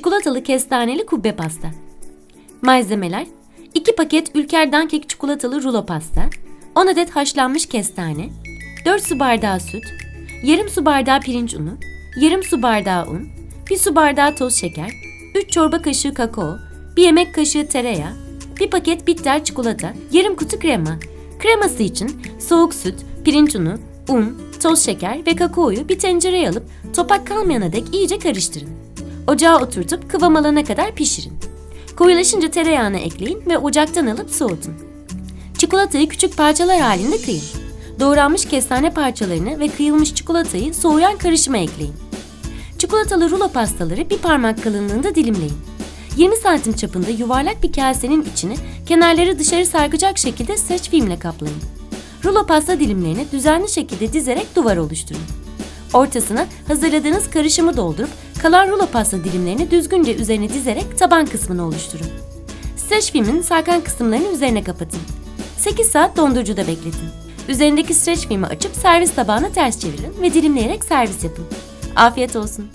Çikolatalı kestaneli kubbe pasta. Malzemeler 2 paket Ülker Dankek çikolatalı rulo pasta, 10 adet haşlanmış kestane, 4 su bardağı süt, yarım su bardağı pirinç unu, yarım su bardağı un, 1 su bardağı toz şeker, 3 çorba kaşığı kakao, 1 yemek kaşığı tereyağı, 1 paket bitter çikolata, yarım kutu krema. Kreması için soğuk süt, pirinç unu, un, toz şeker ve kakaoyu bir tencereye alıp topak kalmayana dek iyice karıştırın. Ocağa oturtup kıvam alana kadar pişirin. Koyulaşınca tereyağını ekleyin ve ocaktan alıp soğutun. Çikolatayı küçük parçalar halinde kıyın. Doğranmış kestane parçalarını ve kıyılmış çikolatayı soğuyan karışıma ekleyin. Çikolatalı rulo pastaları bir parmak kalınlığında dilimleyin. 20 santim çapında yuvarlak bir kasenin içini kenarları dışarı sarkacak şekilde streç filmle kaplayın. Rulo pasta dilimlerini düzenli şekilde dizerek duvar oluşturun. Ortasına hazırladığınız karışımı doldurup kalan rulo pasta dilimlerini düzgünce üzerine dizerek taban kısmını oluşturun. Streç filmin sarkan kısımlarını üzerine kapatın. 8 saat dondurucuda bekletin. Üzerindeki streç filmi açıp servis tabağına ters çevirin ve dilimleyerek servis yapın. Afiyet olsun.